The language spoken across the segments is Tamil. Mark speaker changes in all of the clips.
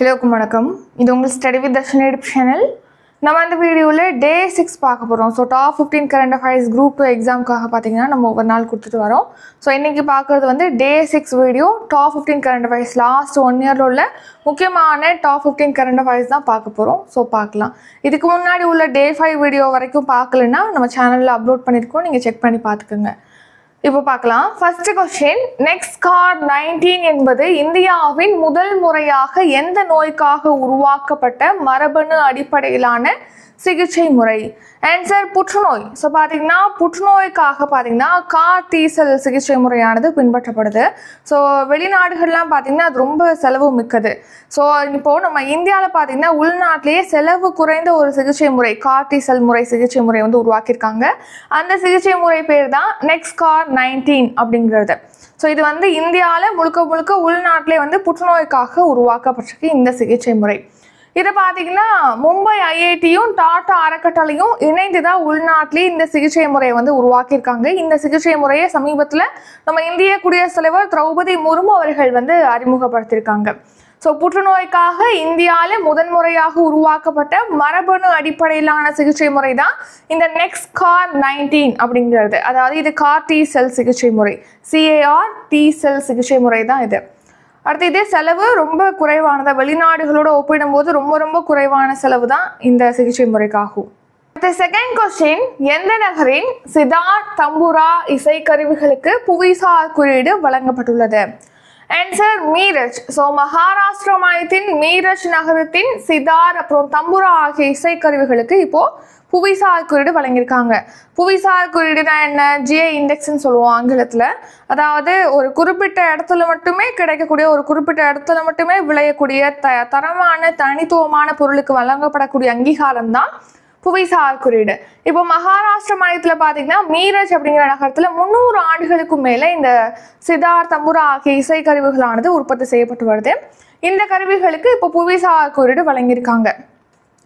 Speaker 1: ஹலோக்கும் வணக்கம். இது உங்கள் study with Darshan YouTube channel நம்ம அந்த வீடியோவில் டே சிக்ஸ் பார்க்க போகிறோம் so top fifteen current affairs group two எக்ஸாமுக்காக பார்த்தீங்கன்னா நம்ம ஒவ்வொரு நாள் கொடுத்துட்டு வரோம். ஸோ இன்றைக்கி பார்க்குறது வந்து day six video top fifteen current affairs last one இயரில் உள்ள முக்கியமான டாப் ஃபிஃப்டீன் கரண்ட் அஃபேர்ஸ் தான் பார்க்க போகிறோம் ஸோ பார்க்கலாம். இதுக்கு முன்னாடி உள்ள டே ஃபைவ் வீடியோ வரைக்கும் பார்க்கலன்னா நம்ம சேனலில் அப்லோட் பண்ணியிருக்கோம். நீங்கள் செக் பண்ணி பார்த்துக்கோங்க. இப்போ பார்க்கலாம். First question next car nineteen என்பது இந்தியாவின் முதல் முறையாக எந்த நோய்க்காக உருவாக்கப்பட்ட மரபணு அடிப்படையிலான சிகிச்சை முறை? ஆன்சர் புற்றுநோய். ஸோ பார்த்தீங்கன்னா புற்றுநோய்க்காக பார்த்தீங்கன்னா கார் டீசல் சிகிச்சை முறையானது பின்பற்றப்படுது. ஸோ வெளிநாடுகள்லாம் பார்த்தீங்கன்னா அது ரொம்ப செலவு மிக்கது. ஸோ இப்போது நம்ம இந்தியாவில் பார்த்தீங்கன்னா உள்நாட்டிலேயே செலவு குறைந்த ஒரு சிகிச்சை முறை கார் டீசல் முறை சிகிச்சை முறை வந்து உருவாக்கியிருக்காங்க. அந்த சிகிச்சை முறை பேர் தான் நெக்ஸ்ட் கார் நைன்டீன் அப்படிங்கிறது. ஸோ இது வந்து இந்தியாவில் முழுக்க முழுக்க உள்நாட்டிலே வந்து புற்றுநோய்க்காக உருவாக்கப்பட்டிருக்கு இந்த சிகிச்சை முறை. இதை பார்த்தீங்கன்னா மும்பை ஐஐடியும் டாடா அறக்கட்டளையும் இணைந்து தான் உள்நாட்டிலே இந்த சிகிச்சை முறையை வந்து உருவாக்கியிருக்காங்க. இந்த சிகிச்சை முறையை சமீபத்தில் நம்ம இந்திய குடியரசுத் தலைவர் திரௌபதி முர்மு அவர்கள் வந்து அறிமுகப்படுத்தியிருக்காங்க. ஸோ புற்றுநோய்க்காக இந்தியாவில் முதன்முறையாக உருவாக்கப்பட்ட மரபணு அடிப்படையிலான சிகிச்சை முறை தான் இந்த நெக்ஸ்ட் கார் நைன்டீன் அப்படிங்கிறது. அதாவது இது கார் டி செல் சிகிச்சை முறை. சிஏஆர் டி செல் சிகிச்சை முறை தான் இது. அடுத்து இதே செலவு ரொம்ப குறைவானதாக வெளிநாடுகளோடு ஒப்பிடும்போது ரொம்ப ரொம்ப குறைவான செலவு தான் இந்த சிகிச்சை முறைக்காகும். அடுத்த செகண்ட் கொஸ்டின் எந்த நகரின் சிதார் தம்புரா இசைக்கருவிகளுக்கு புவிசார் குறியீடு வழங்கப்பட்டுள்ளது? ஆன்சர் மீரஜ் ஸோ மகாராஷ்டிரா மாநிலத்தின் மீரஜ் நகரத்தின் சிதார் அப்புறம் தம்புரா ஆகிய இசைக்கருவிகளுக்கு இப்போ புவிசார் குறியீடு வழங்கியிருக்காங்க. புவிசார் குறியீடுனா என்ன? ஜிஐ இண்டெக்ஸ்ன்னு சொல்லுவோம் ஆங்கிலத்தில். அதாவது ஒரு குறிப்பிட்ட இடத்துல மட்டுமே கிடைக்கக்கூடிய ஒரு குறிப்பிட்ட இடத்துல மட்டுமே விளையக்கூடிய த தரமான தனித்துவமான பொருளுக்கு வழங்கப்படக்கூடிய அங்கீகாரம் தான் புவிசார் குறியீடு இப்போ மகாராஷ்டிர மாநிலத்தில் பார்த்தீங்கன்னா மீரஜ் அப்படிங்கிற நகரத்தில் முந்நூறு ஆண்டுகளுக்கும் மேலே இந்த சிதார் தம்புரா ஆகிய இசை கருவிகளானது உற்பத்தி செய்யப்பட்டு வருது. இந்த கருவிகளுக்கு இப்போ புவிசார் குறியீடு வழங்கியிருக்காங்க.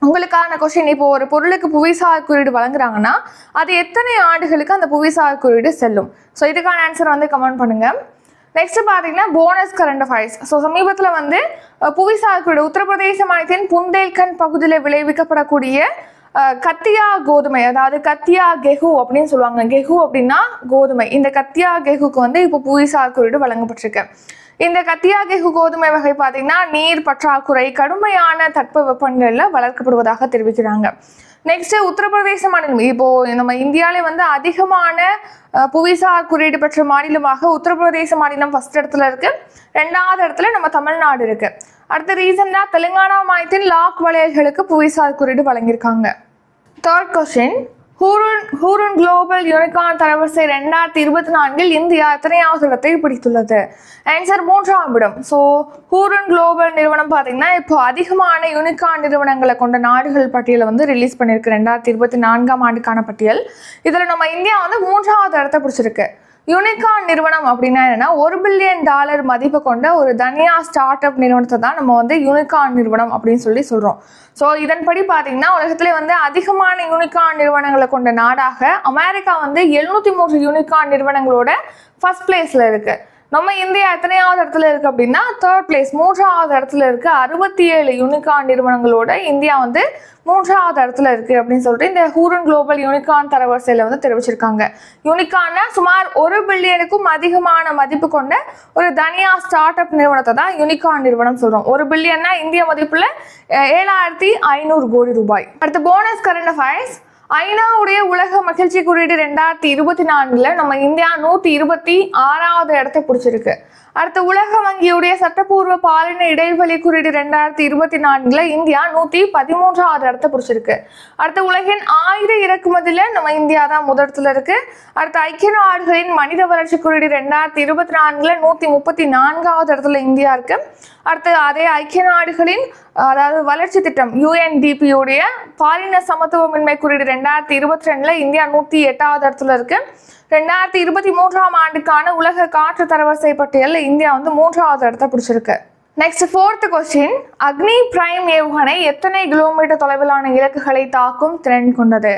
Speaker 1: உங்களுக்கான கொஸ்டின் இப்போ ஒரு பொருளுக்கு புவிசார் குறியீடு வழங்குறாங்கன்னா அது எத்தனை ஆண்டுகளுக்கு அந்த புவிசார் குறியீடு செல்லும்? ஸோ இதுக்கான ஆன்சர் வந்து கமெண்ட் பண்ணுங்க. நெக்ஸ்ட் பார்த்தீங்கன்னா போனஸ் கரண்ட் அஃபேர்ஸ் ஸோ சமீபத்தில் வந்து புவிசார் குறியீடு உத்தரப்பிரதேச மாநிலத்தின் புந்தேல்கண்ட் பகுதியில் விளைவிக்கப்படக்கூடிய கத்தியா கோதுமை அதாவது கத்தியா கெஹு அப்படின்னு சொல்லுவாங்க. கெஹு அப்படின்னா கோதுமை. இந்த கத்தியா கெஹுக்கு வந்து இப்போ புவிசார் குறியீடு வழங்கப்பட்டிருக்கு. இந்த கத்தியா கெஹு கோதுமை வகை பார்த்தீங்கன்னா நீர் பற்றாக்குறை கடுமையான தட்பவெப்பநிலையில் வளர்க்கப்படுவதாக தெரிவிக்கிறாங்க. நெக்ஸ்ட் உத்தரப்பிரதேச மாநிலம். இப்போ நம்ம இந்தியாவிலே வந்து அதிகமான புவிசார் குறியீடு பெற்ற மாநிலமாக உத்தரப்பிரதேச மாநிலம் ஃபர்ஸ்ட் இடத்துல இருக்கு. ரெண்டாவது இடத்துல நம்ம தமிழ்நாடு இருக்கு. அடுத்த ரீசெண்டாக தெலுங்கானா மாநிலத்தின் லாக் வளையல்களுக்கு புவிசார் குறியீடு வழங்கியிருக்காங்க. Third question Hurun Hurun global unicorn தரவரிசை ரெண்டாயிரத்தி இருபத்தி நான்கில் இந்தியா எத்தனையாவது இடத்தை பிடித்துள்ளது? ஆன்சர் மூன்றாம் இடம். ஸோ ஹூருன் குளோபல் நிறுவனம் பார்த்தீங்கன்னா இப்போ அதிகமான யூனிகார்ன் நிறுவனங்களை கொண்ட நாடுகள் பட்டியலை வந்து ரிலீஸ் பண்ணியிருக்கு. ரெண்டாயிரத்தி இருபத்தி நான்காம் ஆண்டுக்கான பட்டியல். இதில் நம்ம இந்தியா வந்து மூன்றாவது இடத்தை பிடிச்சிருக்கு. யூனிகார்ன் நிறுவனம் அப்படின்னா என்னன்னா ஒரு பில்லியன் டாலர் மதிப்பு கொண்ட ஒரு தனியா ஸ்டார்ட் அப் நிறுவனத்தை தான் நம்ம வந்து யூனிகார்ன் நிறுவனம் அப்படின்னு சொல்லி சொல்கிறோம் ஸோ இதன்படி பார்த்தீங்கன்னா உலகத்திலே வந்து அதிகமான யூனிகார்ன் நிறுவனங்களை கொண்ட நாடாக அமெரிக்கா வந்து எழுநூற்றி மூன்று யூனிகார்ன் நிறுவனங்களோட ஃபர்ஸ்ட் பிளேஸில் இருக்குது நம்ம இந்தியா எத்தனையாவது இடத்துல இருக்கு அப்படின்னா தேர்ட் பிளேஸ் மூன்றாவது இடத்துல இருக்கு. அறுபத்தி ஏழு யூனிகான் நிறுவனங்களோட இந்தியா வந்து மூன்றாவது இடத்துல இருக்கு அப்படின்னு சொல்லிட்டு இந்த ஹூரன் குளோபல் யூனிகார்ன் தரவரிசையில வந்து தெரிவிச்சிருக்காங்க. யூனிகான்னா சுமார் ஒரு பில்லியனுக்கும் அதிகமான மதிப்பு கொண்ட ஒரு தனியா ஸ்டார்ட் அப் நிறுவனத்தை தான் யூனிகான் நிறுவனம் சொல்றோம். ஒரு பில்லியன்னா இந்திய மதிப்புல ஏழாயிரத்தி ஐநூறு கோடி ரூபாய். அடுத்து போனஸ் கரண்ட் அஃபேர்ஸ் ஐநாவுடைய உலக மகிழ்ச்சி குறியீடு ரெண்டாயிரத்தி இருபத்தி நான்குல நம்ம இந்தியா நூத்தி இருபத்தி ஆறாவது இடத்தை பிடிச்சிருக்கு. அடுத்த உலக வங்கியுடைய சட்டப்பூர்வ பாலின இடைவெளி குறியீடு ரெண்டாயிரத்தி இருபத்தி நான்குல இந்தியா நூத்தி பதிமூன்றாவது இடத்தை பிடிச்சிருக்கு. அடுத்த உலகின் ஆயுத இறக்குமதியில நம்ம இந்தியா தான் முதலத்துல இருக்கு. அடுத்த ஐக்கிய நாடுகளின் மனித வளர்ச்சி குறியீடு ரெண்டாயிரத்தி இருபத்தி நான்குல நூத்தி முப்பத்தி நான்காவது இடத்துல இந்தியா இருக்கு. அடுத்து அதே ஐக்கிய நாடுகளின் அதாவது வளர்ச்சி திட்டம் யூஎன்டிபியுடைய பாலின சமத்துவமின்மை குறியீடு ரெண்டாயிரத்தி இருபத்தி ரெண்டுல இந்தியா நூத்தி எட்டாவது இடத்துல இருக்கு. ரெண்டாயிரத்தி இருபத்தி மூன்றாம் ஆண்டுக்கான உலக காற்று தரவரிசை பட்டியலில் இந்தியா வந்து மூன்றாவது இடத்தை பிடிச்சிருக்கு. Next fourth question Agni prime ஏவுகணை எத்தனை கிலோமீட்டர் தொலைவிலான இலக்குகளை தாக்கும் திறன் கொண்டது?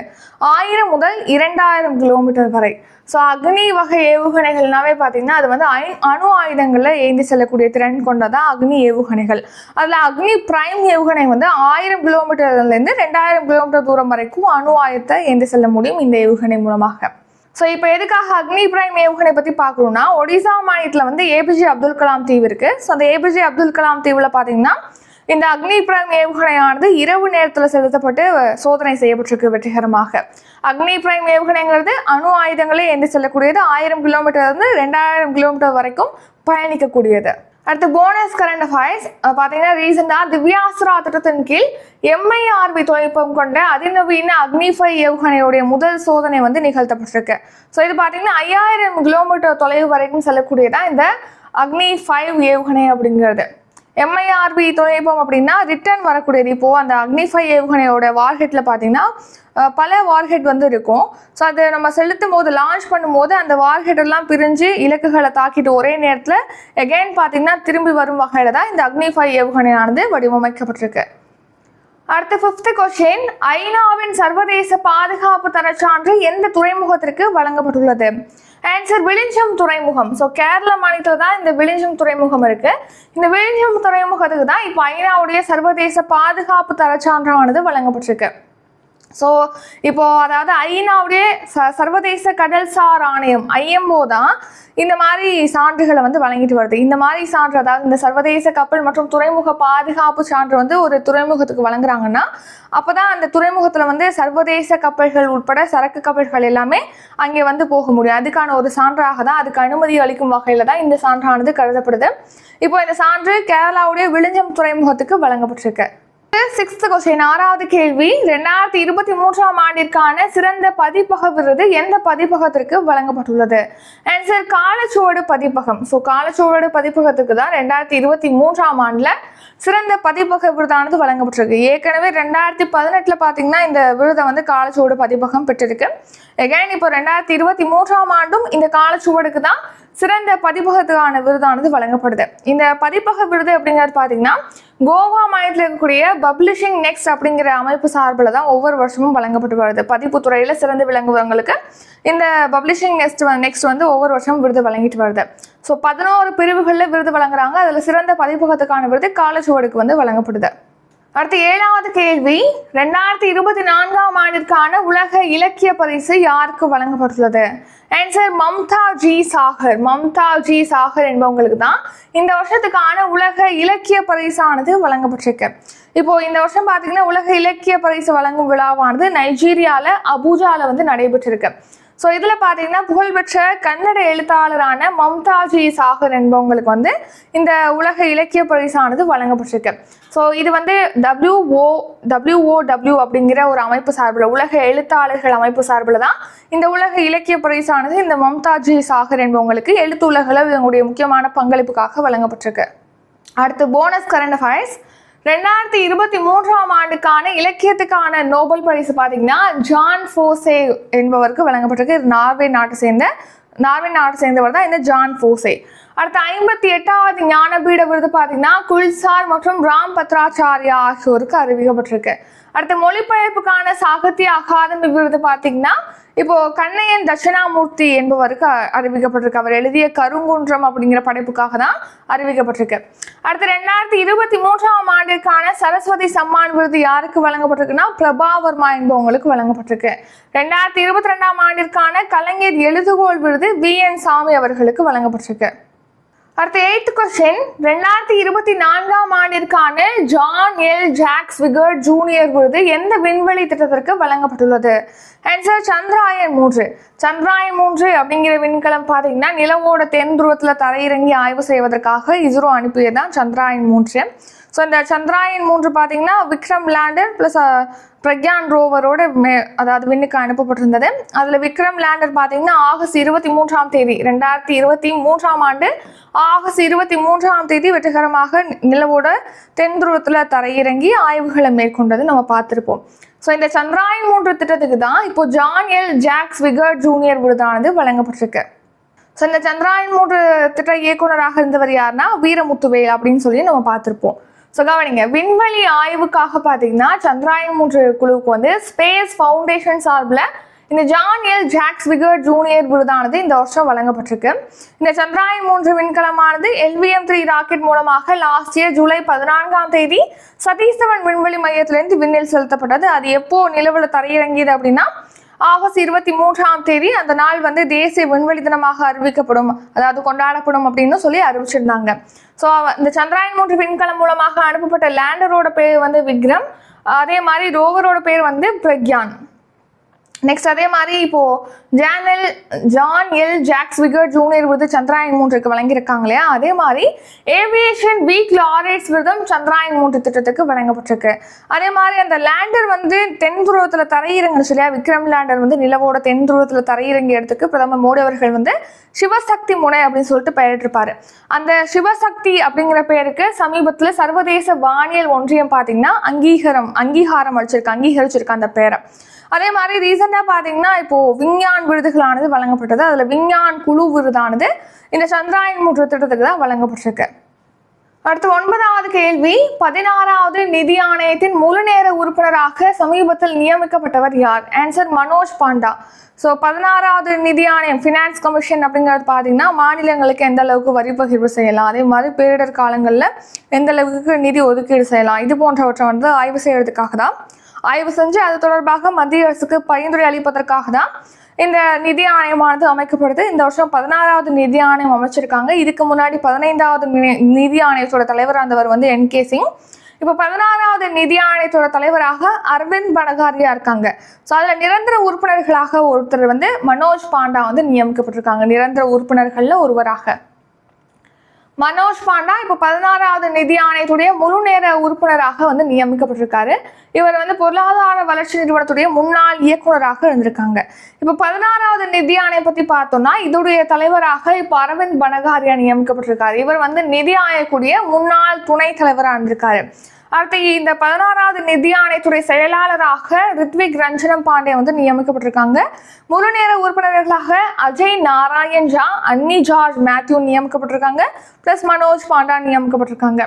Speaker 1: ஆயிரம் முதல் இரண்டாயிரம் கிலோமீட்டர் வரை. ஸோ அக்னி வகை ஏவுகணைகள்னாவே பார்த்தீங்கன்னா அது வந்து ஐ அணு ஆயுதங்களில் ஏந்தி செல்லக்கூடிய திறன் கொண்டதான் அக்னி ஏவுகணைகள். அதில் அக்னி பிரைம் ஏவுகணை வந்து ஆயிரம் கிலோமீட்டர்லேருந்து ரெண்டாயிரம் கிலோமீட்டர் தூரம் வரைக்கும் அணு ஆயுதத்தை ஏந்தி செல்ல முடியும் இந்த ஏவுகணை மூலமாக. ஸோ இப்போ எதுக்காக அக்னி பிரைம் ஏவுகணை பற்றி பார்க்கணும்னா ஒடிசா மாநிலத்தில் வந்து ஏபிஜே அப்துல் கலாம் தீவு இருக்குது ஸோ அந்த ஏபிஜே அப்துல் கலாம் தீவில் பார்த்தீங்கன்னா இந்த அக்னி பிரைம் ஏவுகணையானது இரவு நேரத்தில் செலுத்தப்பட்டு சோதனை செய்யப்பட்டிருக்கு வெற்றிகரமாக. அக்னி பிரைம் ஏவுகணைங்கிறது அணு ஆயுதங்களே என்று செல்லக்கூடியது. ஆயிரம் கிலோமீட்டர்லேருந்து ரெண்டாயிரம் கிலோமீட்டர் வரைக்கும் பயணிக்கக்கூடியது. அடுத்து போனஸ் கரண்ட் அஃபேர்ஸ் பார்த்தீங்கன்னா ரீசெண்டாக திவ்யாஸ்ரா திட்டத்தின் கீழ் எம்ஐஆர்பி தொழில்நுட்பம் கொண்ட அதிநவீன அக்னிஃபை ஏவுகணையுடைய முதல் சோதனை வந்து நிகழ்த்தப்பட்டிருக்கு. ஸோ இது பார்த்தீங்கன்னா ஐயாயிரம் கிலோமீட்டர் தொலைவு வரைக்கும் செல்லக்கூடியதான் இந்த அக்னி ஃபைவ் ஏவுகணை அப்படிங்கிறது. எம்ஐஆர்பி தொழில்நுட்பம் அப்படின்னா ரிட்டர்ன் வரக்கூடியது இப்போது அந்த அக்னிஃபை ஏவுகணையோட வார்ஹெட்டில் பார்த்தீங்கன்னா பல வார்ஹெட் வந்து இருக்கும். ஸோ அதை நம்ம செலுத்தும் போது லான்ச் பண்ணும்போது அந்த வார்ஹெட்லாம் பிரிஞ்சு இலக்குகளை தாக்கிட்டு ஒரே நேரத்தில் எகைன் பார்த்தீங்கன்னா திரும்பி வரும் வகையில் தான் இந்த அக்னிஃபை ஏவுகணையானது வடிவமைக்கப்பட்டிருக்கு. அடுத்த ஃபிஃப்த் கொஸ்டின் ஐநாவின் சர்வதேச பாதுகாப்பு தரச்சான்று எந்த துறைமுகத்திற்கு வழங்கப்பட்டுள்ளது? ஆன்சர் விழிஞ்சம் துறைமுகம். ஸோ கேரள மாநிலத்தில் தான் இந்த விழிஞ்சம் துறைமுகம் இருக்கு. இந்த விழிஞ்சம் துறைமுகத்துக்கு தான் இப்போ ஐநாவுடைய சர்வதேச பாதுகாப்பு தரச்சான்றானது வழங்கப்பட்டிருக்கு. ஸோ இப்போ அதாவது ஐநாவுடைய ச சர்வதேச கடல்சார் ஆணையம் ஐஎம்ஓ தான் இந்த மாதிரி சான்றுகளை வந்து வழங்கிட்டு வருது. இந்த மாதிரி சான்று அதாவது இந்த சர்வதேச கப்பல் மற்றும் துறைமுக பாதுகாப்பு சான்று வந்து ஒரு துறைமுகத்துக்கு வழங்குறாங்கன்னா அப்பதான் அந்த துறைமுகத்தில் வந்து சர்வதேச கப்பல்கள் உட்பட சரக்கு கப்பல்கள் எல்லாமே அங்கே வந்து போக முடியும். அதுக்கான ஒரு சான்றாக தான் அதுக்கு அனுமதி அளிக்கும் வகையில் தான் இந்த சான்றானது கருதப்படுது. இப்போ இந்த சான்று கேரளாவுடைய விழிஞ்சம் துறைமுகத்துக்கு வழங்கப்பட்டிருக்கு. சிக்ஸ்த் கொஸ்டின் ஆறாவது கேள்வி. ரெண்டாயிரத்தி இருபத்தி மூன்றாம் ஆண்டிற்கான சிறந்த பதிப்பக விருது எந்த பதிப்பகத்திற்கு வழங்கப்பட்டுள்ளது? ஆன்சர் காலச்சுவடு பதிப்பகம். ஸோ காலச்சுவடு பதிப்பகத்துக்கு தான் ரெண்டாயிரத்தி இருபத்தி மூன்றாம் ஆண்டில் சிறந்த பதிப்பக விருதானது வழங்கப்பட்டிருக்கு. ஏற்கனவே ரெண்டாயிரத்தி பதினெட்டில் பார்த்தீங்கன்னா இந்த விருதை வந்து காலச்சுவடு பதிப்பகம் பெற்றிருக்கு. எகைன் இப்போ ரெண்டாயிரத்தி இருபத்தி மூன்றாம் ஆண்டும் இந்த காலச்சுவடுக்கு தான் சிறந்த பதிப்பகத்துக்கான விருதானது வழங்கப்படுது. இந்த பதிப்பக விருது அப்படிங்கிறது பார்த்தீங்கன்னா கோவா மாநிலத்தில் இருக்கக்கூடிய பப்ளிஷிங் நெக்ஸ்ட் அப்படிங்கிற அமைப்பு சார்பில் தான் ஒவ்வொரு வருஷமும் வழங்கப்பட்டு வருது. பதிப்பு துறையில் சிறந்து விளங்குவவங்களுக்கு இந்த பப்ளிஷிங் நெக்ஸ்ட் நெக்ஸ்ட் வந்து ஒவ்வொரு வருஷமும் விருது வழங்கிட்டு வருது. ஸோ பதினோரு பிரிவுகளில் விருது வழங்குறாங்க. அதில் சிறந்த பதிப்பகத்துக்கான விருது காலச்சுவடுக்கு வந்து வழங்கப்படுது. அடுத்து ஏழாவது கேள்வி. ரெண்டாயிரத்தி இருபத்தி நான்காம் ஆண்டிற்கான உலக இலக்கிய பரிசு யாருக்கு வழங்கப்பட்டுள்ளது? Answer Mamta G Sagar. Mamta G Sagar என்பவங்களுக்கு தான் இந்த வருஷத்துக்கான உலக இலக்கிய பரிசானது வழங்கப்பட்டிருக்கு. இப்போ இந்த வருஷம் பார்த்தீங்கன்னா உலக இலக்கிய பரிசு வழங்கும் விழாவானது நைஜீரியால அபூஜாவில் வந்து நடைபெற்றிருக்கு. ஸோ இதில் பார்த்தீங்கன்னா புகழ்பெற்ற கன்னட எழுத்தாளரான மம்தாஜி சாகர் என்பவங்களுக்கு வந்து இந்த உலக இலக்கிய பரிசானது வழங்கப்பட்டிருக்கு. ஸோ இது வந்து டபிள்யூஓ டபிள்யூஓடபிள்யூ அப்படிங்கிற ஒரு அமைப்பு சார்பில் உலக எழுத்தாளர்கள் அமைப்பு சார்பில் தான் இந்த உலக இலக்கிய பரிசானது இந்த மம்தாஜி சாகர் என்பவங்களுக்கு எழுத்து உலகில் இவங்களுடைய முக்கியமான பங்களிப்புக்காக வழங்கப்பட்டிருக்கு. அடுத்து போனஸ் கரண்ட் அஃபேர்ஸ் ரெண்டாயிரத்தி இருபத்தி மூன்றாம் ஆண்டுக்கான இலக்கியத்துக்கான நோபல் பரிசு பார்த்தீங்கன்னா ஜான் ஃபோசே என்பவருக்கு வழங்கப்பட்டிருக்கு. இது நார்வே நாட்டை சேர்ந்த நார்வே நாட்டை சேர்ந்தவர் தான் இந்த ஜான் ஃபோசே. அடுத்த ஐம்பத்தி எட்டாவது ஞானபீட விருது பார்த்தீங்கன்னா குல்சார் மற்றும் ராம் பத்ராச்சாரியா ஆகியோருக்கு அறிவிக்கப்பட்டிருக்கு. அடுத்து மொழிபெயர்ப்புக்கான சாகித்ய அகாதமி விருது பார்த்தீங்கன்னா இப்போ கண்ணையன் தட்சிணாமூர்த்தி என்பவருக்கு அறிவிக்கப்பட்டிருக்கு. அவர் எழுதிய கருங்குன்றம் அப்படிங்கிற படைப்புக்காக தான் அறிவிக்கப்பட்டிருக்கு. அடுத்து ரெண்டாயிரத்தி இருபத்தி மூன்றாம் ஆண்டிற்கான சரஸ்வதி சம்மான் விருது யாருக்கு வழங்கப்பட்டிருக்குன்னா பிரபாவர்மா என்பவங்களுக்கு வழங்கப்பட்டிருக்கு. ரெண்டாயிரத்தி இருபத்தி ரெண்டாம் ஆண்டிற்கான கலைஞர் எழுதுகோள் விருது வி என் சாமி அவர்களுக்கு வழங்கப்பட்டிருக்கு. அடுத்த எய்த் கொஸ்டின் ரெண்டாயிரத்தி இருபத்தி நான்காம் ஆண்டிற்கான John L Jack Swigert Junior விருது எந்த விண்வெளி திட்டத்திற்கு வழங்கப்பட்டுள்ளது? ஆன்சர் சந்திராயன் மூன்று. சந்திராயன் மூன்று அப்படிங்கிற விண்கலம் பார்த்தீங்கன்னா நிலவோட தென் துருவத்தில் தரையிறங்கி ஆய்வு செய்வதற்காக இஸ்ரோ அனுப்பியது தான் சந்திராயன் மூன்று. ஸோ இந்த சந்திராயன் மூன்று பார்த்தீங்கன்னா விக்ரம் லேண்டர் ப்ளஸ் பிரக்யான் ரோவரோட மே அதாவது விண்ணுக்கு அனுப்பப்பட்டிருந்தது. அதில் விக்ரம் லேண்டர் பார்த்தீங்கன்னா ஆகஸ்ட் இருபத்தி மூன்றாம் தேதி ரெண்டாயிரத்தி இருபத்தி மூன்றாம் ஆண்டு ஆகஸ்ட் இருபத்தி மூன்றாம் தேதி வெற்றிகரமாக நிலவோட தென் துருவத்தில் தரையிறங்கி ஆய்வுகளை மேற்கொண்டது நம்ம பார்த்துருப்போம். ஸோ இந்த சந்திராயன் மூன்று திட்டத்துக்கு தான் இப்போ John L Jack Swigert Junior விருதானது வழங்கப்பட்டிருக்கு. ஸோ இந்த சந்திராயன் மூன்று திட்ட இயக்குனராக இருந்தவர் யாருன்னா வீரமுத்துவேல் அப்படின்னு சொல்லி நம்ம பார்த்துருப்போம். ஸோ கவனிங்க விண்வெளி ஆய்வுக்காக பார்த்தீங்கன்னா சந்திராயன் மூன்று குழுவுக்கு வந்து ஸ்பேஸ் ஃபவுண்டேஷன் சார்பில் இந்த ஜான் எல் ஜாக்ஸ் விகர் ஜூனியர் விருதானது இந்த வருஷம் வழங்கப்பட்டிருக்கு. இந்த சந்திராயன் மூன்று விண்கலமானது எல்விஎம் த்ரீ ராக்கெட் மூலமாக லாஸ்ட் இயர் ஜூலை பதினான்காம் தேதி சதீஷ்தவன் விண்வெளி மையத்திலிருந்து விண்ணில் செலுத்தப்பட்டது. அது எப்போ நிலவில் தரையிறங்கியது அப்படின்னா ஆகஸ்ட் இருபத்தி மூன்றாம் தேதி அந்த நாள் வந்து தேசிய விண்வெளி தினமாக அறிவிக்கப்படும். அதாவது கொண்டாடப்படும் அப்படின்னு சொல்லி அறிவிச்சிருந்தாங்க. ஸோ இந்த சந்திராயன் மூன்று விண்கலம் மூலமாக அனுப்பப்பட்ட லேண்டரோட பேர் வந்து விக்ரம். அதே மாதிரி ரோவரோட பேர் வந்து பிரக்யான். நெக்ஸ்ட் அதே மாதிரி இப்போ John L John L Jack vigour Junior விருது சந்திராயன் மூன்றுக்கு வழங்கியிருக்காங்க இல்லையா? அதே மாதிரி ஏவியேஷன் வீக் லாரேட்ஸ் விருதும் சந்திராயன் மூன்று திட்டத்துக்கு வழங்கப்பட்டிருக்கு. அதே மாதிரி அந்த லேண்டர் வந்து தென் துருவத்தில் தரையிறங்குச்சு இல்லையா? விக்ரம் லேண்டர் வந்து நிலவோட தென் துருவத்தில் தரையிறங்கிய இடத்துக்கு பிரதமர் மோடி அவர்கள் வந்து சிவசக்தி முனை அப்படின்னு சொல்லிட்டு பெயரிட்டிருப்பாரு. அந்த சிவசக்தி அப்படிங்கிற பெயருக்கு சமீபத்தில் சர்வதேச வானியல் ஒன்றியம் பார்த்தீங்கன்னா அங்கீகாரம் அங்கீகாரம் அளிச்சிருக்கு அங்கீகரிச்சிருக்கு அந்த பேரை அதே மாதிரி ரீசெண்டாக பார்த்தீங்கன்னா இப்போது விஞ்ஞான் விருதுகளானது வழங்கப்பட்டது. அதில் விஞ்ஞான் குழு விருதானது இந்த சந்திராயன் மூன்று திட்டத்துக்கு தான் வழங்கப்பட்டிருக்கு. அடுத்து ஒன்பதாவது கேள்வி பதினாறாவது நிதி ஆணையத்தின் முழு நேர உறுப்பினராக சமீபத்தில் நியமிக்கப்பட்டவர் யார்? ஆன்சர் மனோஜ் பாண்டா. ஸோ பதினாறாவது நிதி ஆணையம் ஃபினான்ஸ் கமிஷன் அப்படிங்கிறது பார்த்தீங்கன்னா மாநிலங்களுக்கு எந்த அளவுக்கு வரி பகிர்வு செய்யலாம்? அதே மாதிரி பேரிடர் காலங்களில் எந்த அளவுக்கு நிதி ஒதுக்கீடு செய்யலாம்? இது போன்றவற்றை வந்து ஆய்வு செய்யறதுக்காக தான் ஆய்வு செஞ்சு அது தொடர்பாக மத்திய அரசுக்கு பரிந்துரை அளிப்பதற்காக தான் இந்த நிதி ஆணையமானது அமைக்கப்படுது. இந்த வருஷம் பதினாறாவது நிதி ஆணையம் அமைச்சிருக்காங்க. இதுக்கு முன்னாடி பதினைந்தாவது நிதி ஆணையத்தோட தலைவராக இருந்தவர் வந்து என் கே சிங். இப்போ பதினாறாவது நிதி ஆணையத்தோட தலைவராக அரவிந்த் பனகாரியா இருக்காங்க. ஸோ அதில் நிரந்தர உறுப்பினர்களாக ஒருத்தர் வந்து மனோஜ் பாண்டா வந்து நியமிக்கப்பட்டிருக்காங்க. நிரந்தர உறுப்பினர்களில் ஒருவராக. மனோஜ் பாண்டா இப்போ பதினாறாவது நிதி ஆணையத்துடைய முழு நேர உறுப்பினராக வந்து நியமிக்கப்பட்டிருக்காரு. இவர் வந்து பொருளாதார வளர்ச்சி நிறுவனத்துடைய முன்னாள் இயக்குனராக இருந்திருக்காங்க. இப்போ பதினாறாவது நிதி ஆணையம் பத்தி பார்த்தோம்னா இதோடைய தலைவராக இப்போ அரவிந்த் பனகாரியா நியமிக்கப்பட்டிருக்காரு. இவர் வந்து நிதி ஆணையக்கூடிய முன்னாள் துணை தலைவராக இருந்திருக்காரு. அடுத்து இந்த பதினாறாவது நிதி ஆணையத்துறை செயலாளராக ரித்விக் ரஞ்சனம் பாண்டே வந்து நியமிக்கப்பட்டிருக்காங்க. முழு நேர உறுப்பினர்களாக அஜய் நாராயண் ஜா அன்னி ஜார்ஜ் மேத்யூ நியமிக்கப்பட்டிருக்காங்க. ப்ளஸ் மனோஜ் பாண்டா நியமிக்கப்பட்டிருக்காங்க.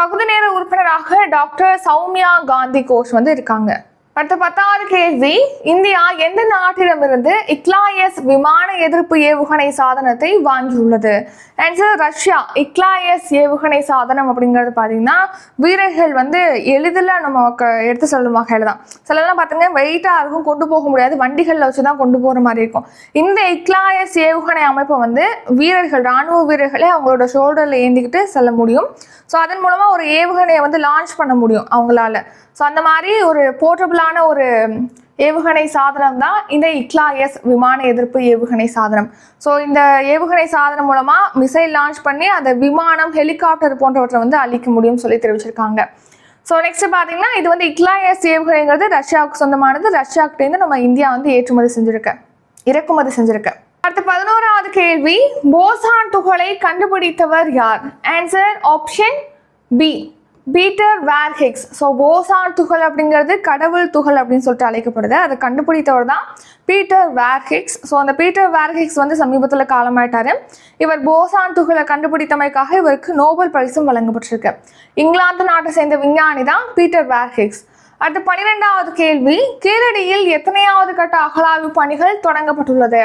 Speaker 1: பகுதி நேர உறுப்பினராக டாக்டர் சௌமியா காந்தி கோஷ் வந்து இருக்காங்க. அடுத்த பத்தாவது கேள்வி இந்தியா எந்த நாட்டிடமிருந்து இக்லாயஸ் விமான எதிர்ப்பு ஏவுகணை சாதனத்தை வாங்கியுள்ளது? Answer Russia. இக்லாயஸ் ஏவுகணை சாதனம் அப்படிங்கிறது பார்த்தீங்கன்னா வீரர்கள் வந்து எளிதில் நம்ம எடுத்து சொல்லும் வகையில் தான் சிலதெல்லாம் பார்த்தீங்கன்னா வெயிட்டாக இருக்கும் கொண்டு போக முடியாது. வண்டிகளில் வச்சு தான் கொண்டு போகிற மாதிரி இருக்கும். இந்த இக்லாயஸ் ஏவுகணை அமைப்பை வந்து வீரர்கள் ராணுவ வீரர்களே அவங்களோட ஷோல்டரில் ஏந்திக்கிட்டு செல்ல முடியும். ஸோ அதன் மூலமாக ஒரு ஏவுகணையை வந்து லான்ச் பண்ண முடியும் அவங்களால. ஸோ அந்த மாதிரி ஒரு போர்ட்டபிளான ஒரு ஏவுகணை சாதனம் தான் இந்த இக்லாயஸ் விமான எதிர்ப்பு ஏவுகணை சாதனம். ஸோ இந்த ஏவுகணை சாதனம் மூலமாக மிசைல் லான்ச் பண்ணி அதை விமானம் ஹெலிகாப்டர் போன்றவற்றை வந்து அழிக்க முடியும்னு சொல்லி தெரிவிச்சிருக்காங்க. ஸோ நெக்ஸ்ட் பார்த்தீங்கன்னா இது வந்து இக்லாயஸ் ஏவுகணைங்கிறது ரஷ்யாவுக்கு சொந்தமானது. ரஷ்யாக்கிட்டேருந்து நம்ம இந்தியா வந்து ஏற்றுமதி செஞ்சிருக்க. இறக்குமதி செஞ்சிருக்க. அடுத்து பதினோராவது கேள்வி போசான் துகளை கண்டுபிடித்தவர் யார்? Answer option B Peter Ware Higgs so boson துகள் அப்படிங்கிறது கடவுள் துகள் அப்படின்னு சொல்லிட்டு அழைக்கப்படுது. அதை கண்டுபிடித்தவர் தான் பீட்டர் வேர்ஹிக்ஸ் ஸோ அந்த பீட்டர் வேர்ஹிக்ஸ் வந்து சமீபத்தில் காலமாயிட்டார். இவர் போசான் துகளை கண்டுபிடித்தமைக்காக இவருக்கு நோபல் பரிசும் வழங்கப்பட்டிருக்கு. இங்கிலாந்து நாட்டை சேர்ந்த விஞ்ஞானி தான் பீட்டர் வேர்ஹிக்ஸ் அடுத்து பன்னிரெண்டாவது கேள்வி கீழடியில் எத்தனையாவது கட்ட அகலாய்வு பணிகள் தொடங்கப்பட்டுள்ளது?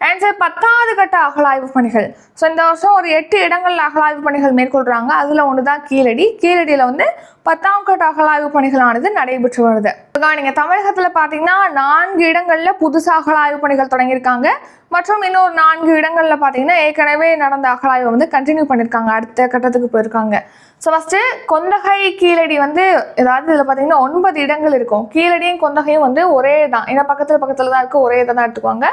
Speaker 1: ஆன்சர் பத்தாவது கட்ட அகலாய்வு பணிகள். ஸோ இந்த வருஷம் ஒரு எட்டு இடங்களில் அகழாய்வு பணிகள் மேற்கொள்கிறாங்க அதில் ஒன்று தான் கீழடி. கீழடியில் வந்து பத்தாம் கட்ட அகலாய்வு பணிகளானது நடைபெற்று வருது. நீங்க தமிழகத்தில் பாத்தீங்கன்னா நான்கு இடங்களில் புதுசாக அகலாய்வு பணிகள் தொடங்கியிருக்காங்க. மற்றும் இன்னொரு நான்கு இடங்களில் பார்த்தீங்கன்னா ஏற்கனவே நடந்த அகலாய்வை வந்து கண்டினியூ பண்ணியிருக்காங்க. அடுத்த கட்டத்துக்கு போயிருக்காங்க. ஸோ ஃபஸ்ட்டு கொந்தகை கீழடி வந்து ஏதாவது இதில் பார்த்தீங்கன்னா ஒன்பது இடங்கள் இருக்கும். கீழடியும் கொந்தகையும் வந்து ஒரே தான் ஏன்னா பக்கத்தில் பக்கத்தில் தான் இருக்குது ஒரே இதை தான் எடுத்துக்குவாங்க.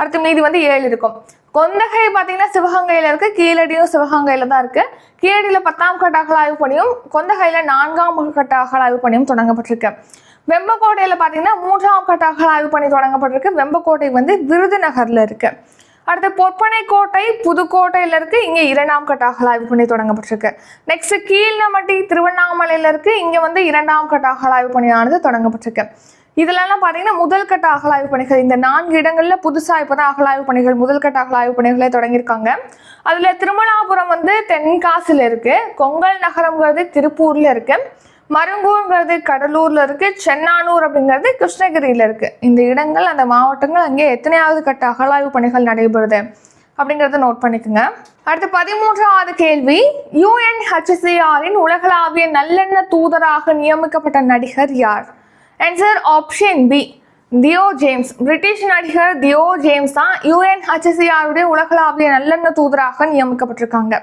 Speaker 1: அடுத்து மீதி வந்து ஏழு இருக்கும். கொந்தகை பார்த்தீங்கன்னா சிவகங்கையில் இருக்கு. கீழடியும் சிவகங்கையில் தான் இருக்கு. கீழடியில் பத்தாம் கட்ட அகழாய்வு பணியும் கொந்தகையில் நான்காம் கட்ட அகலாய்வு பணியும் தொடங்கப்பட்டிருக்கு. வெம்பக்கோட்டையில் பார்த்தீங்கன்னா மூன்றாம் கட்ட அகழாய்வு பணி தொடங்கப்பட்டிருக்கு. வெம்பக்கோட்டை வந்து விருதுநகரில் இருக்கு. அடுத்து பொற்பனை கோட்டை புதுக்கோட்டையில இருக்கு. இங்க இரண்டாம் கட்ட அகழாய்வு பணி தொடங்கப்பட்டிருக்கு. நெக்ஸ்ட் கீழ்நமட்டி திருவண்ணாமலையில இருக்கு. இங்க வந்து இரண்டாம் கட்ட அகழாய்வு பணியானது தொடங்கப்பட்டிருக்கு. இதுலலாம் பார்த்தீங்கன்னா முதல் கட்ட அகலாய்வு பணிகள். இந்த நான்கு இடங்களில் புதுசாக இப்போ தான் அகலாய்வு பணிகள் முதல் கட்ட அகலாய்வு பணிகளை தொடங்கியிருக்காங்க. அதில் திருமலாபுரம் வந்து தென்காசியில் இருக்குது கொங்கல் நகரம்ங்கிறது திருப்பூரில் இருக்குது மருங்கூர்ங்கிறது கடலூரில் இருக்குது சென்னானூர் அப்படிங்கிறது கிருஷ்ணகிரியில் இருக்குது இந்த இடங்கள் அந்த மாவட்டங்கள் அங்கே எத்தனையாவது கட்ட அகலாய்வு பணிகள் நடைபெறுது அப்படிங்கிறத நோட் பண்ணிக்கோங்க. அடுத்து பதிமூன்றாவது கேள்வி. யூஎன்ஹெச்சிஆரின் உலகளாவிய நல்லெண்ண தூதராக நியமிக்கப்பட்ட நடிகர் யார்? Answer option B Theo James British நடிகர் தியோ ஜேம்ஸ் தான் யூஎன்ஹெச்சிஆருடைய உலகளாவிய நல்லெண்ண தூதராக நியமிக்கப்பட்டிருக்காங்க.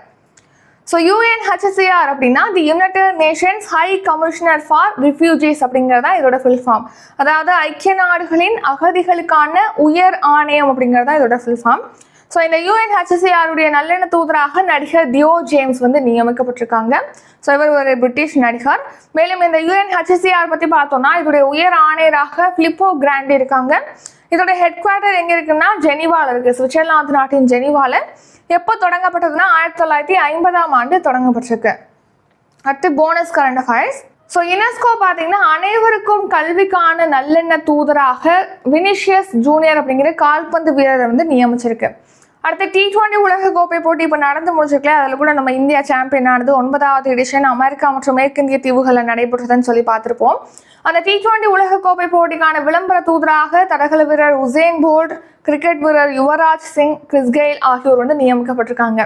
Speaker 1: ஸோ யூஎன்ஹெச்சிஆர் அப்படின்னா the United Nations High Commissioner for refugees அப்படிங்கிறது தான் இதோட ஃபுல் ஃபார்ம் அதாவது ஐக்கிய நாடுகளின் அகதிகளுக்கான உயர் ஆணையம் அப்படிங்கிறது தான் இதோட ஃபுல் ஃபார்ம் ஸோ இந்த யூஎன்ஹெச்சிஆருடைய நல்லெண்ண தூதராக நடிகர் தியோ ஜேம்ஸ் வந்து நியமிக்கப்பட்டிருக்காங்க. ஸோ இவர் ஒரு பிரிட்டிஷ் நடிகர். மேலும் இந்த யூஎன்ஹெச்சிஆர் பற்றி பார்த்தோம்னா இதோடைய உயர் ஆணையராக பிலிப்போ கிராண்டி இருக்காங்க. இதோட ஹெட் குவார்ட்டர் எங்கே இருக்குன்னா ஜெனிவாவில் இருக்குது சுவிட்சர்லாந்து நாட்டின் ஜெனிவாவில் எப்போ தொடங்கப்பட்டதுன்னா ஆயிரத்தி தொள்ளாயிரத்தி ஐம்பதாம் ஆண்டு தொடங்கப்பட்டிருக்கு. அடுத்து bonus current affairs so UNESCO பார்த்தீங்கன்னா அனைவருக்கும் கல்விக்கான நல்லெண்ண தூதராக வினிஷியஸ் ஜூனியர் அப்படிங்கிற கால்பந்து வீரரை வந்து நியமிச்சிருக்கு. அடுத்து டி டுவெண்ட்டி உலகக்கோப்பை கோப்பை போட்டி இப்போ நடந்து முடிச்சிருக்கல அதில் கூட நம்ம இந்தியா சாம்பியன் ஆனது ஒன்பதாவது எடிஷன் அமெரிக்கா மற்றும் மேற்கிந்திய தீவுகளில் நடைபெற்றதுன்னு சொல்லி பார்த்துருப்போம். அந்த டி டுவெண்ட்டி உலகக்கோப்பை போட்டிக்கான விளம்பர தூதராக தடகள வீரர் உசேன் போல்ட் கிரிக்கெட் வீரர் யுவராஜ் சிங் கிறிஸ் கெயில் ஆகியோர் வந்து நியமிக்கப்பட்டிருக்காங்க.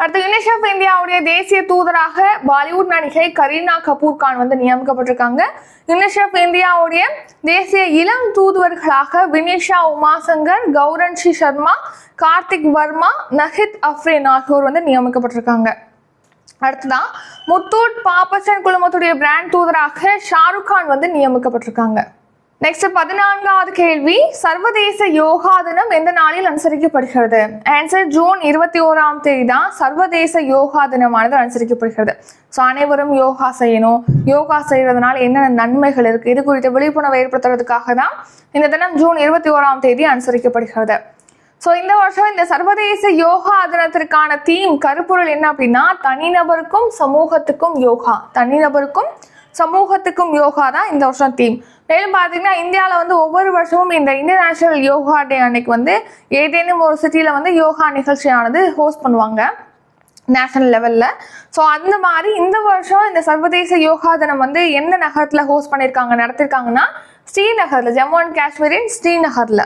Speaker 1: அடுத்து யுனிசெஃப் இந்தியாவுடைய தேசிய தூதராக பாலிவுட் நடிகை கரீனா கபூர் கான் வந்து நியமிக்கப்பட்டிருக்காங்க. யுனிசெஃப் இந்தியாவுடைய தேசிய இளம் தூதுவர்களாக வினிஷா உமாசங்கர் கௌரன்ஷி சர்மா கார்த்திக் வர்மா நஹித் அஃப்ரேன் ஆகியோர் வந்து நியமிக்கப்பட்டிருக்காங்க. அடுத்ததான் முத்தூட் பாப்பச்சன் குழுமத்துடைய பிராண்ட் தூதராக ஷாருக் கான் வந்து நியமிக்கப்பட்டிருக்காங்க. நெக்ஸ்ட் பதினான்காவது கேள்வி சர்வதேச யோகா தினம் எந்த நாளில் அனுசரிக்கப்படுகிறது? ஆன்சர் ஜூன் இருபத்தி ஓராம் தேதி தான் சர்வதேச யோகா தினமானது அனுசரிக்கப்படுகிறது. ஸோ அனைவரும் யோகா செய்யணும். யோகா செய்யறதுனால என்னென்ன நன்மைகள் இருக்கு? இது குறித்த விழிப்புணர்வை ஏற்படுத்துறதுக்காக தான் இந்த தினம் ஜூன் இருபத்தி ஓராம் தேதி அனுசரிக்கப்படுகிறது. ஸோ இந்த வருஷம் இந்த சர்வதேச யோகா தினத்திற்கான தீம் கருப்பொருள் என்ன அப்படின்னா தனிநபருக்கும் சமூகத்துக்கும் யோகா. தனிநபருக்கும் சமூகத்துக்கும் யோகா தான் இந்த வருஷம் தீம் மேலும் பார்த்தீங்கன்னா இந்தியாவில் வந்து ஒவ்வொரு வருஷமும் இந்த இன்டர்நேஷ்னல் யோகா டே அன்னைக்கு வந்து ஏதேனும் ஒரு சிட்டியில் வந்து யோகா நிகழ்ச்சியானது ஹோஸ்ட் பண்ணுவாங்க நேஷனல் லெவலில் ஸோ அந்த மாதிரி இந்த வருஷம் இந்த சர்வதேச யோகா தினம் வந்து எந்த நகரத்தில் ஹோஸ்ட் பண்ணியிருக்காங்க நடத்திருக்காங்கன்னா ஸ்ரீநகரில் ஜம்மு அண்ட் காஷ்மீரின் ஸ்ரீநகரில்.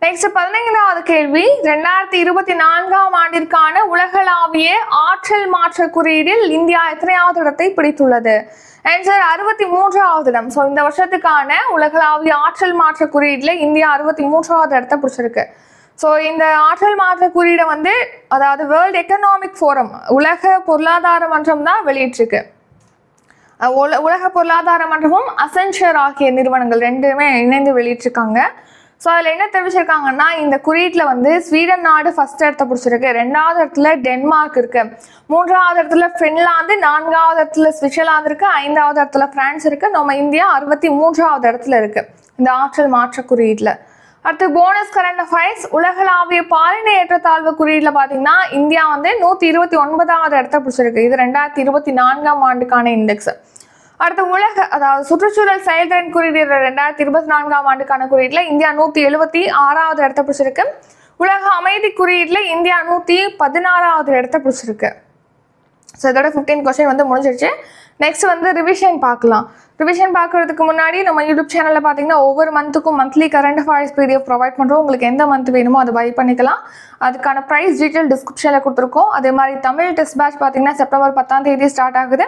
Speaker 1: நெக்ஸ்ட் பதினைந்தாவது கேள்வி. ரெண்டாயிரத்தி இருபத்தி நான்காம் ஆண்டிற்கான உலகளாவிய ஆற்றல் மாற்ற குறியீடில் இந்தியா எத்தனையாவது இடத்தை பிடித்துள்ளது? ஆன்சர் அறுபத்தி மூன்றாவது இடம். ஸோ இந்த வருஷத்துக்கான உலகளாவிய ஆற்றல் மாற்ற குறியீடில் இந்தியா அறுபத்தி மூன்றாவது இடத்தை பிடிச்சிருக்கு. ஸோ இந்த ஆற்றல் மாற்ற குறியீடை வந்து அதாவது வேர்ல்டு எக்கனாமிக் ஃபோரம் உலக பொருளாதார மன்றம் தான் வெளியிட்டிருக்கு. உல- உலக பொருளாதார மன்றமும் அசென்ஷர் ஆகிய நிறுவனங்கள் ரெண்டுமே இணைந்து வெளியிட்டிருக்காங்க. ஸோ அதில் என்ன தெரிவிச்சிருக்காங்கன்னா இந்த குறியீட்டில் வந்து ஸ்வீடன் நாடு ஃபர்ஸ்ட் இடத்த பிடிச்சிருக்கு. ரெண்டாவது இடத்துல டென்மார்க் இருக்கு. மூன்றாவது இடத்துல ஃபின்லாந்து நான்காவது இடத்துல சுவிட்சர்லாந்து இருக்கு. ஐந்தாவது இடத்துல பிரான்ஸ் இருக்கு. நம்ம இந்தியா அறுபத்தி மூன்றாவது இடத்துல இருக்கு. இந்த ஆற்றல் மாற்ற குறியீட்டில். அடுத்து போனஸ் கரண்ட் அஃபைர்ஸ் உலகளாவிய பாலின ஏற்றத்தாழ்வு குறியீட்டில் பார்த்தீங்கன்னா இந்தியா வந்து நூற்றி இருபத்தி ஒன்பதாவது இடத்த பிடிச்சிருக்கு. இது ரெண்டாயிரத்தி இருபத்தி நான்காம் ஆண்டுக்கான இண்டெக்ஸ் அடுத்த உலக அதாவது சுற்றுச்சூழல் செயல்திறன் குறியீடு ரெண்டாயிரத்தி இருபத்தி நான்காம் ஆண்டுக்கான குறியீட்டில் இந்தியா நூற்றி எழுபத்தி ஆறாவது இடத்த பிடிச்சிருக்கு. உலக அமைதி குறியீட்டில் இந்தியா நூற்றி பதினாறாவது இடத்த பிடிச்சிருக்கு. ஸோ இதோட ஃபிஃப்டீன் கொஸ்டின் வந்து முடிஞ்சிருச்சு. நெக்ஸ்ட் வந்து ரிவிஷன் பார்க்கலாம். ரிவிஷன் பார்க்குறதுக்கு முன்னாடி நம்ம யூடியூப் சேனலில் பார்த்தீங்கன்னா ஒவ்வொரு மந்த்துக்கும் monthly current affairs PDF provide பண்ணுறோம் உங்களுக்கு எந்த மந்த் வேணுமோ அதை பை பண்ணிக்கலாம். அதுக்கான ப்ரைஸ் டீட்டெயில் டிஸ்கிரிப்ஷனில் கொடுத்துருக்கோம். அதே மாதிரி தமிழ் டெஸ்ட் பேட்ச் பார்த்தீங்கன்னா செப்டம்பர் பத்தாம் தேதி ஸ்டார்ட் ஆகுது.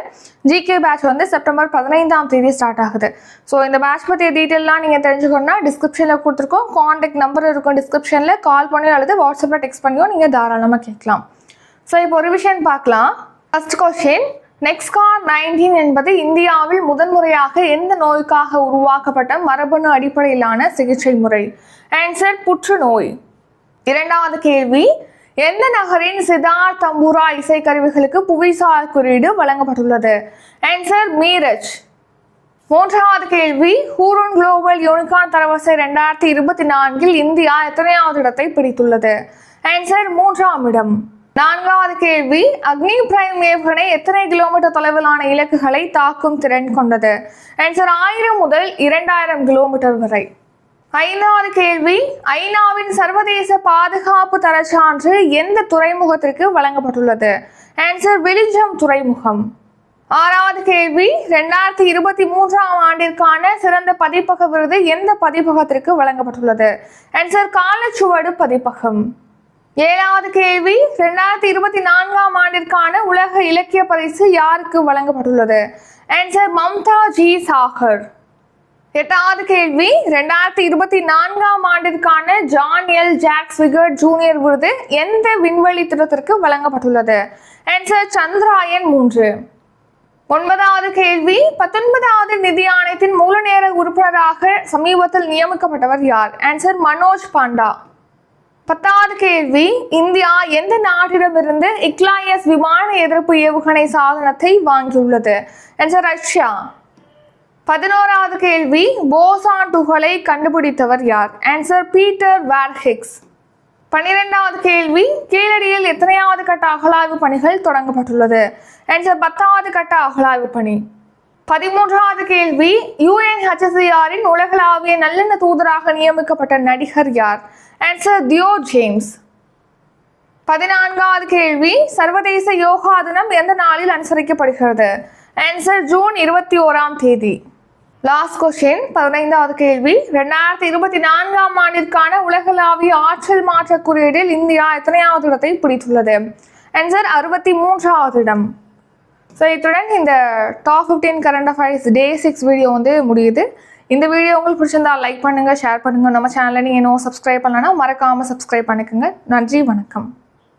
Speaker 1: ஜிகே பேட்ச் வந்து செப்டம்பர் பதினைந்தாம் தேதி ஸ்டார்ட் ஆகுது. ஸோ இந்த பேட்ச் பற்றிய டீட்டெயிலாம் நீங்கள் தெரிஞ்சுக்கணும்னா டிஸ்கிரிப்ஷனில் கொடுத்துருக்கோம். காண்டாக்ட் நம்பர் இருக்கும் டிஸ்கிரிப்ஷனில் கால் பண்ணியோ அல்லது வாட்ஸ்அப்பில் டெக்ஸ்ட் பண்ணியோ நீங்கள் தாராளமாக கேட்கலாம். ஸோ இப்போ ரிவிஷன் பார்க்கலாம். ஃபஸ்ட் கொஸ்டின் நெக்ஸ்கார் நைன்டீன் என்பது இந்தியாவில் முதன்முறையாக எந்த நோய்க்காக உருவாக்கப்பட்ட மரபணு அடிப்படையிலான சிகிச்சை முறை? ஆன்சர் புற்றுநோய். இரண்டாவது கேள்வி எந்த நகரின் சிதார் தம்பூரா இசைக்கருவிகளுக்கு புவிசார் குறியீடு வழங்கப்பட்டுள்ளது? ஆன்சர் மீரஜ் மூன்றாவது கேள்வி ஹூரன் குளோபல் யூனிகார்ன் தரவரிசை ரெண்டாயிரத்தி இருபத்தி நான்கில் இந்தியா எத்தனையாவது இடத்தை பிடித்துள்ளது? ஆன்சர் மூன்றாம் இடம். நான்காவது கேள்வி அக்னி பிரைம் ஏவுகணை எத்தனை கிலோமீட்டர் தொலைவிலான இலக்குகளை தாக்கும் திறன் கொண்டது? ஆன்சர் ஆயிரம் முதல் இரண்டாயிரம் கிலோமீட்டர் வரை. ஐந்தாவது கேள்வி ஐநாவின் சர்வதேச பாதுகாப்பு தரச்சான்று எந்த துறைமுகத்திற்கு வழங்கப்பட்டுள்ளது? ஆன்சர் வெளிஜம் துறைமுகம். ஆறாவது கேள்வி ரெண்டாயிரத்தி இருபத்தி மூன்றாம் ஆண்டிற்கான சிறந்த பதிப்பக விருது எந்த பதிப்பகத்திற்கு வழங்கப்பட்டுள்ளது? ஆன்சர் காலச்சுவடு பதிப்பகம். ஏழாவது கேள்வி ரெண்டாயிரத்தி இருபத்தி நான்காம் ஆண்டிற்கான உலக இலக்கிய பரிசு யாருக்கு வழங்கப்பட்டுள்ளது? Answer Mamta G Sagar. எட்டாவது கேள்வி ரெண்டாயிரத்தி இருபத்தி நான்காம் ஆண்டிற்கான John L Jack Swigert Junior விருது எந்த விண்வெளி திட்டத்திற்கு வழங்கப்பட்டுள்ளது? ஆன்சர் சந்திராயன் மூன்று. ஒன்பதாவது கேள்வி பத்தொன்பதாவது நிதி ஆணையத்தின் மூல நேர உறுப்பினராக சமீபத்தில் நியமிக்கப்பட்டவர் யார்? ஆன்சர் மனோஜ் பாண்டா. பத்தாவது கேள்வி இந்தியா எந்த நாட்டிடமிருந்து இக்லாயஸ் விமான எதிர்ப்பு ஏவுகணை சாதனத்தை வாங்கியுள்ளது? என்ற ரஷ்யா. பதினோராவது கேள்வி போசான் துகளை கண்டுபிடித்தவர் யார்? ஆன்சர் பீட்டர் வேர்ஹிக்ஸ் பன்னிரெண்டாவது கேள்வி கீழடியில் எத்தனையாவது கட்ட அகலாய்வு பணிகள் தொடங்கப்பட்டுள்ளது? ஆன்சர் பத்தாவது கட்ட அகலாய்வு பணி. பதிமூன்றாவது கேள்வி யுஎன்ஹெச்சிஆரின் உலகளாவிய நல்லெண்ண தூதராக நியமிக்கப்பட்ட நடிகர் யார்? ஆன்சர் தியோ ஜேம்ஸ் பதினான்காவது கேள்வி சர்வதேச யோகா தினம் எந்த நாளில் அனுசரிக்கப்படுகிறது? ஆன்சர் ஜூன் இருபத்தி ஓராம் தேதி. லாஸ்ட் கொஸ்டின் பதினைந்தாவது கேள்வி ரெண்டாயிரத்தி இருபத்தி நான்காம் ஆண்டிற்கான உலகளாவிய ஆற்றல் மாற்ற குறியீடில் இந்தியா எத்தனையாவது இடத்தை பிடித்துள்ளது? ஆன்சர் அறுபத்தி மூன்றாவது இடம். ஸோ இத்துடன் இந்த top fifteen current affairs day six video வந்து முடியுது. இந்த வீடியோ உங்களுக்கு பிடிச்சிருந்தா லைக் பண்ணுங்கள் ஷேர் பண்ணுங்கள் நம்ம சேனலை நீங்கள் இன்னும் சப்ஸ்கிரைப் பண்ணலன்னா மறக்காமல் சப்ஸ்கிரைப் பண்ணிக்கோங்க. நன்றி வணக்கம்.